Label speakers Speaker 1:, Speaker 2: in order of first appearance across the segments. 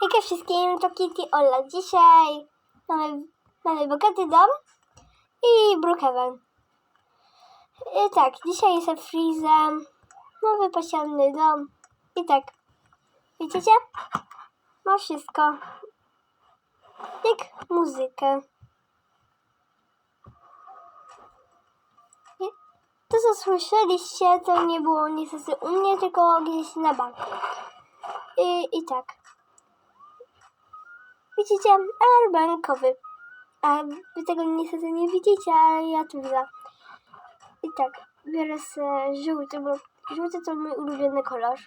Speaker 1: Hejka wszystkim, to Kitty Ola. Dzisiaj mamy, mamy bogaty dom i Brookhaven. I tak, dzisiaj jestem Freezem. Nowy posiadny dom. I tak, widzicie? Ma wszystko. Jak muzykę. To co słyszeliście, to nie było niestety u mnie, tylko gdzieś na banku. I, i tak. Widzicie? Alarm bankowy. A wy tego niestety nie widzicie, ale ja tu widzę. I tak, biorę sobie żółty, bo żółty to mój ulubiony kolor.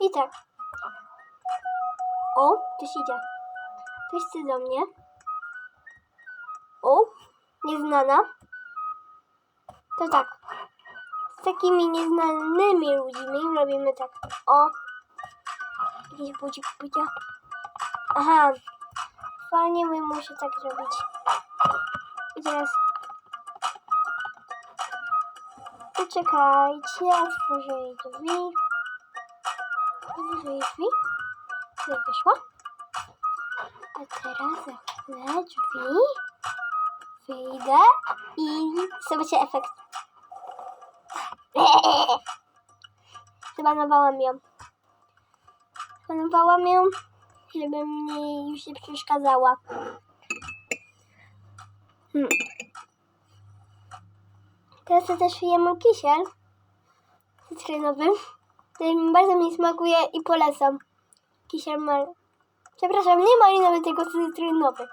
Speaker 1: I tak. O, ktoś idzie. Ktoś chce do mnie. O, nieznana. To tak. Z takimi nieznanymi ludźmi robimy tak. O. Jakiś budzik pójdzie. Aha. Fajnie my muszę tak zrobić. I teraz. Poczekajcie, otworzę drzwi. Otworzę drzwi. Nie wyszła. A teraz zamknę drzwi. Wyjdę i zobaczcie efekt. Zbanowałam ją. Zbanowałam ją, żeby mnie już nie przeszkadzała. Hmm. Teraz to też jemy kisiel cytrynowy, mi bardzo mi smakuje i polecam. Kisiel mal... Przepraszam, nie malinowy, tylko cytrynowy.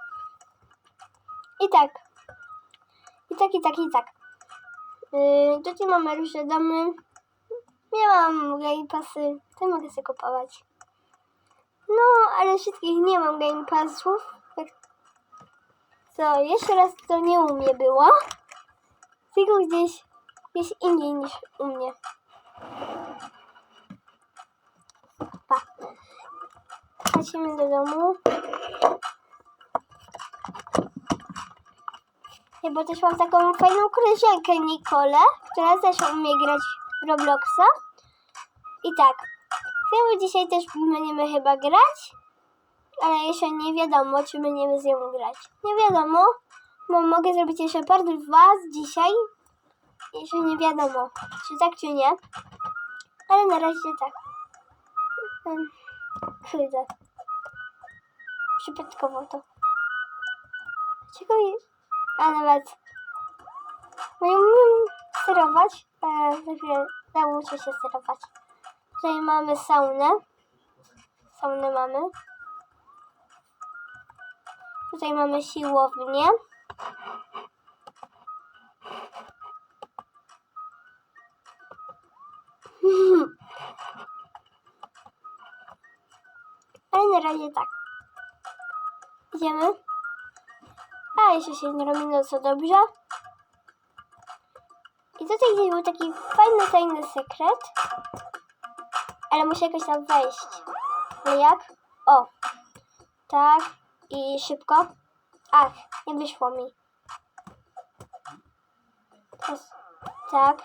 Speaker 1: I tak. I tak, i tak, i tak. Yy, tutaj mamy różne domy. Nie mam game passy, to mogę sobie kupować. No, ale wszystkich nie mam game passów. Jak... Co, jeszcze raz to nie u mnie było. Tylko gdzieś, gdzieś indziej niż u mnie. Pa. Chodźmy do domu. Ja bo też mam taką fajną koleżankę Nikolę, która też umie grać w Robloxa. I tak, chyba dzisiaj też będziemy chyba grać, ale jeszcze nie wiadomo, czy będziemy z nią grać. Nie wiadomo, bo mogę zrobić jeszcze part 2 z dzisiaj. Jeszcze nie wiadomo, czy tak, czy nie. Ale na razie tak. Chyba. Przypadkowo to. Czego jest? A nawet no nie umiem sterować, ale za nauczę się sterować. Tutaj mamy saunę. Saunę mamy. Tutaj mamy siłownię. Ale na razie tak. Idziemy. A, jeszcze się nie robi no co dobrze. I tutaj gdzieś był taki fajny, tajny sekret. Ale muszę jakoś tam wejść. No jak? O. Tak. I szybko. Ach, nie wyszło mi. Teraz, tak.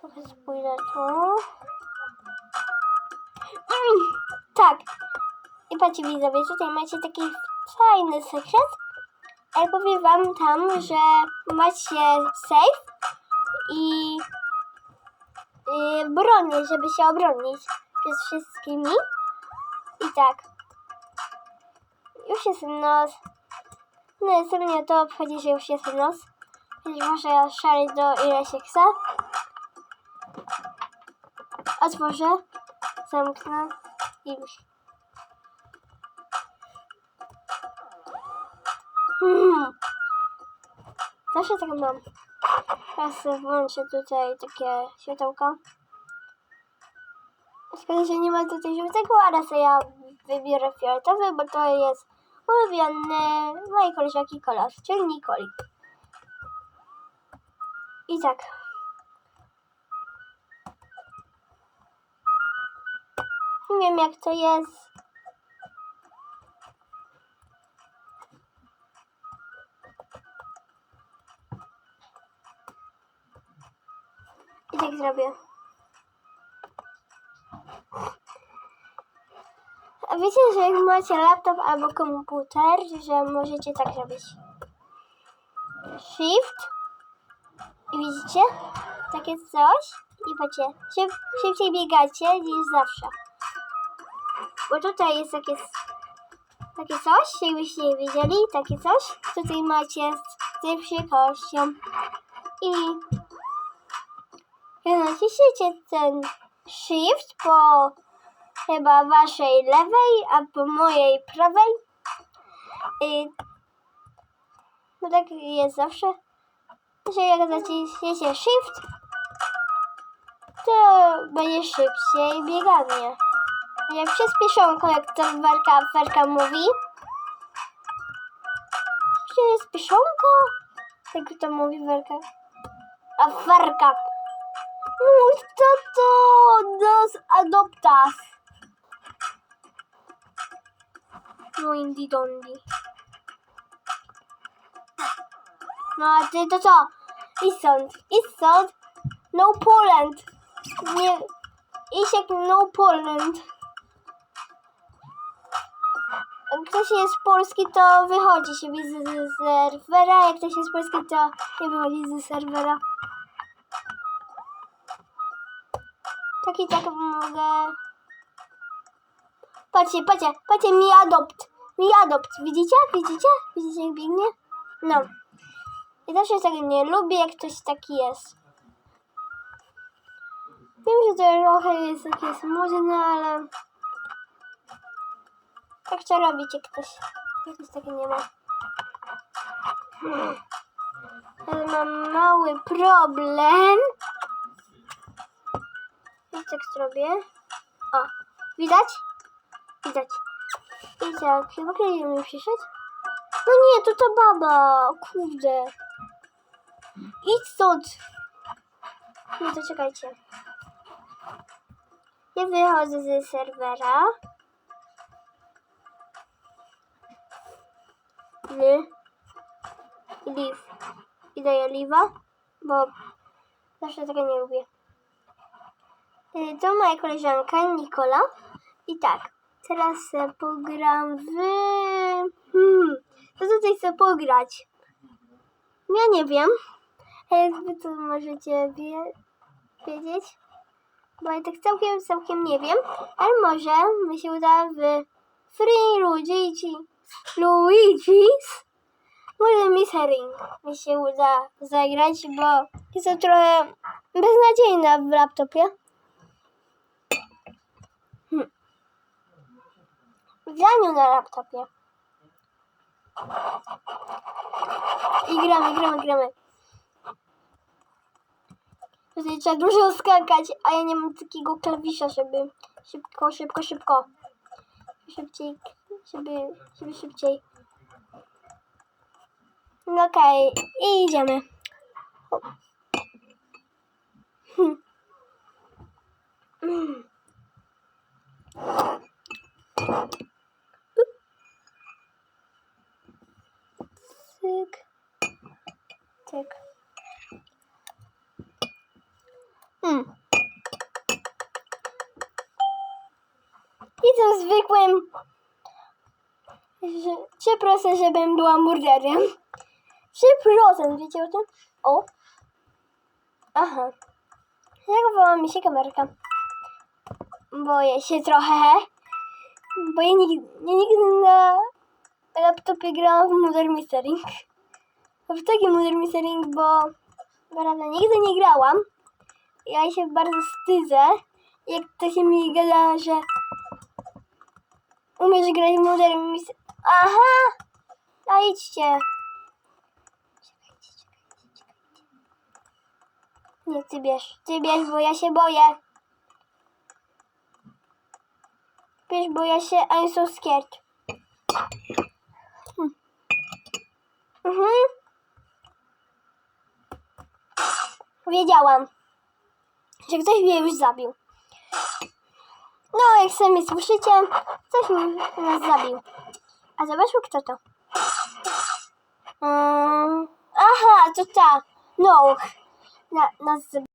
Speaker 1: Trochę spójrzę tu. Mm, tak. I patrzcie widzowie, tutaj macie taki fajny sekret. Ale powiem wam tam, że macie safe i bronię, żeby się obronić przed wszystkimi. I tak. Już jest noc. No jest mnie to obchodzi, że już jest noc. Więc może szaleć do ile się chce. Otworzę, zamknę i już. Hmm. Zawsze tak mam. Teraz włączę tutaj takie światełka. Szkoda, że nie ma tutaj żółtego, ale sobie ja wybiorę fioletowy, bo to jest ulubiony mojej koleżanki kolor, czyli Nikoli. I tak. Nie wiem jak to jest. I tak zrobię. A wiecie, że jak macie laptop albo komputer, że możecie tak robić. Shift. I widzicie? Takie coś. I patrzcie, szyb, szybciej biegacie niż zawsze. Bo tutaj jest takie, takie coś, jakbyście nie widzieli, takie coś. Tutaj macie z tej szybkością. I jak naciśniecie ten shift po chyba waszej lewej, a po mojej prawej. I no tak jest zawsze, że jak naciśniecie shift, to będzie szybciej bieganie. Jak przyspieszonko, jak to Werka, Werka mówi. Przyspieszonko? Jak to mówi Werka? A Werka. Mój tato dos adoptas. No indi dondi. No a ty to co? Idź stąd. No Poland. Nie. Jak no Poland. Jak ktoś jest polski, to wychodzi się z z serwera. Jak ktoś jest polski, to nie wychodzi z serwera. Tak i tak mogę. Patrzcie, patrzcie, patrzcie, mi adopt. Mi adopt. Widzicie? Widzicie? Widzicie jak biegnie? No. I zawsze tego nie lubię, jak ktoś taki jest. Wiem, że to trochę jest takie smutne, ale... Tak robić, jak ktoś, jak ktoś taki nie ma. Hmm. Ale mam mały problem. I tak zrobię. O, widać? Widać. I tak, chyba klej mi przyszedł. No nie, to ta baba. Kurde. Idź stąd. Nie, to czekajcie. Ja wychodzę ze serwera. I leave. I daję leave'a, bo zawsze tego nie lubię. Y, To moja koleżanka Nikola. I tak, teraz se pogram w... Hmm, co tutaj chcę pograć? Ja nie wiem. A jakby to możecie wie, wiedzieć? Bo ja tak całkiem, całkiem nie wiem. Ale może mi się uda w Free Luigi. Luigi's może Miss Herring mi się uda zagrać, bo jest to trochę beznadziejna w laptopie. Hmm. W graniu na laptopie. I gramy, gramy, gramy. Tutaj trzeba dużo skakać, a ja nie mam takiego klawisza, żeby szybko, szybko, szybko. Szybciej, żeby, żeby szybciej. No okej, i idziemy. Hmm. Cyk. Cyk. Hmm. Jestem zwykłym... 3% żebym była murderem. 3%, wiecie o tym? O. Aha. Zagowała mi się kamerka. Boję się trochę. Bo ja nigdy, ja nigdy na laptopie grałam w Modern Mastering. W taki Modern Mastering, bo prawda, nigdy nie grałam. Ja się bardzo wstydzę, jak to się mi gada, że umiesz grać w Modern Mastering. Aha! A idźcie. Nie, ty bierz. Ty bierz, bo ja się boję. Bierz, bo ja się... I'm so scared. Mhm. Wiedziałam, że ktoś mnie już zabił. No, jak sami słyszycie, ktoś nas zabił. A zobaczmy, kto to. Mm, aha, to ta. No, na, nas zabił.